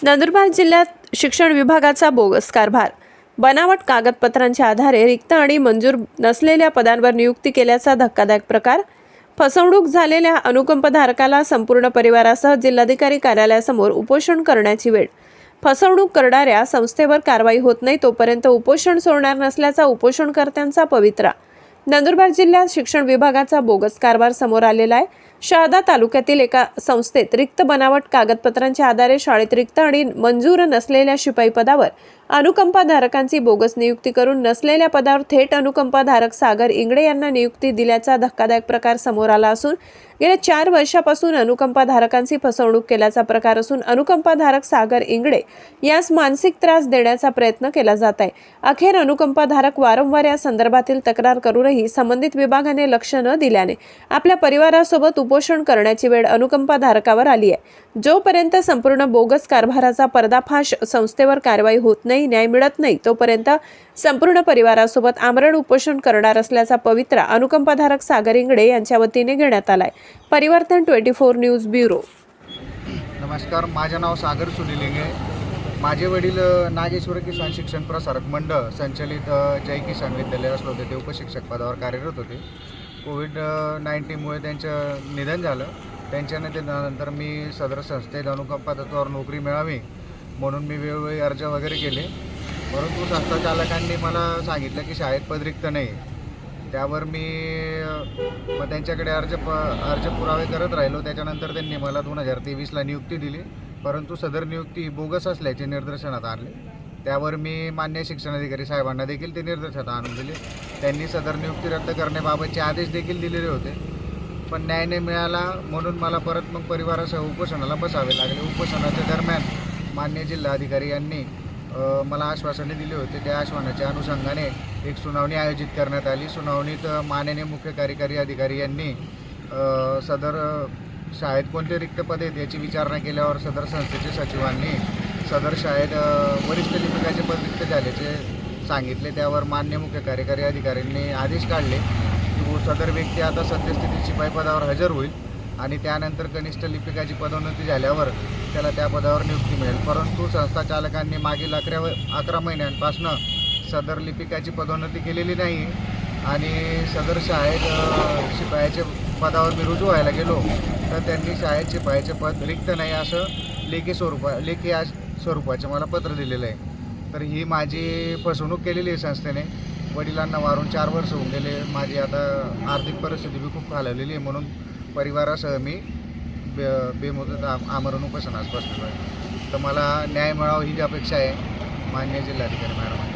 नंदुरबार जिल्ह्यात शिक्षण विभागाचा बोगस कारभार. बनावट कागदपत्रांच्या आधारे रिक्त आणि मंजूर नसलेल्या पदांवर नियुक्ती केल्याचा धक्कादायक प्रकार. फसवणूक झालेल्या अनुकंपधारकाला संपूर्ण परिवारासह जिल्हाधिकारी कार्यालयासमोर उपोषण करण्याची वेळ. फसवणूक करणाऱ्या संस्थेवर कारवाई होत नाही तोपर्यंत उपोषण सोडणार नसल्याचा उपोषणकर्त्यांचा पवित्रा. नंदुरबार जिल्ह्यात शिक्षण विभागाचा बोगस कारभार समोर आलेला आहे. शहादा तालुक्यातील एका संस्थेत रिक्त बनावट कागदपत्रांच्या आधारे शाळेत रिक्त आणि मंजूर नसलेल्या शिपाई पदावर अनुकंपाधारकांची बोगस नियुक्ती करून नसलेल्या पदावर थेट अनुकंपाधारक सागर इंगडे यांना नियुक्ती दिल्याचा धक्कादायक प्रकार समोर आला असून गेल्या चार वर्षापासून अनुकंपाधारकांची फसवणूक केल्याचा प्रकार असून अनुकंपाधारक सागर इंगडे यास मानसिक त्रास देण्याचा प्रयत्न केला जात आहे. अखेर अनुकंपाधारक वारंवार या संदर्भातील तक्रार करूनही संबंधित विभागाने लक्ष न दिल्याने आपल्या परिवारासोबत उप उपोषण करण्याची वेळ अनुकंपाधारकावर आली आहे. जोपर्यंत संपूर्ण बोगस कारभाराचा पर्दाफाश संस्थेवर कारवाई होत नाही न्याय मिळत नाही तोपर्यंत संपूर्ण परिवारासोबत आमरण उपोषण करणार असल्याचा पवित्रा अनुकंपाधारक सागर इंगडे यांच्या वतीने घेण्यात आलाय. परिवर्तन ट्वेंटी फोर न्यूज ब्युरो. नमस्कार माझे नाव सागर सुनिलिंगे. माझे वडील नागेश्वर किसान शिक्षण प्रसारक मंडळ संचलित जय किसान विद्यालय असलं होते ते उपशिक्षक पदावर कार्यरत होते. कोविड नाईन्टीनमुळे त्यांचं निधन झालं. त्यांच्या निधनानंतर मी सदर संस्थेत अनुकंपा तत्वावर नोकरी मिळावी म्हणून मी वेळोवेळी अर्ज वगैरे केले. परंतु संस्था चालकांनी मला सांगितलं की शाळेत पद रिक्त नाही त्यावर मी मग त्यांच्याकडे अर्ज प अर्ज पुरावे करत राहिलो. त्याच्यानंतर त्यांनी मला दोन हजार तेवीसला नियुक्ती दिली. परंतु सदर नियुक्ती बोगस असल्याचे निदर्शनात आणले त्यावर मी मान्य शिक्षणाधिकारी साहेबांना देखील ते निर्देशात आणून दिले. त्यांनी सदर नियुक्ती रद्द करण्याबाबतचे आदेश देखील दिलेले होते. पण न्याय नाही मिळाला म्हणून मला परत मग परिवारासह उपोषणाला बसावे लागले. उपोषणाच्या दरम्यान मान्य जिल्हाधिकारी यांनी मला आश्वासने दिले होते. त्या आश्वासनाच्या अनुषंगाने एक सुनावणी आयोजित करण्यात आली. सुनावणीत माननीय मुख्य कार्यकारी अधिकारी यांनी सदर शाळेत कोणते रिक्त पद आहेत याची विचारणा केल्यावर सदर संस्थेचे सचिवांनी सदर शाळेत वरिष्ठ लिपिकाचे पद रिक्त झाल्याचे सांगितले. त्यावर मान्य मुख्य कार्यकारी अधिकाऱ्यांनी आदेश काढले की सदर व्यक्ती आता सद्यस्थितीत शिपाई पदावर हजर होईल आणि त्यानंतर कनिष्ठ लिपिकाची पदोन्नती झाल्यावर त्याला त्या पदावर नियुक्ती मिळेल. परंतु संस्था चालकांनी मागील अकरा अकरा महिन्यांपासनं सदर लिपिकाची पदोन्नती केलेली नाही आणि सदर शाळेत शिपायाचे पदावर मी रुजू व्हायला गेलो तर त्यांनी शाळेत शिपायाचे पद रिक्त नाही असं लेखी स्वरूपा लेखी आज स्वरूपाचे मला पत्र दिलेलं आहे. तर ही माझी फसवणूक केलेली आहे संस्थेने. वडिलांना वारून चार वर्ष होऊन गेले. माझी आता आर्थिक परिस्थिती बी खूप खालवलेली आहे म्हणून परिवारासह मी बे बेमुदत आम आमरण उपोषणास बसलेलो आहे. तर मला न्याय मिळावा हीच अपेक्षा आहे मान्य जिल्हाधिकारी मॅडम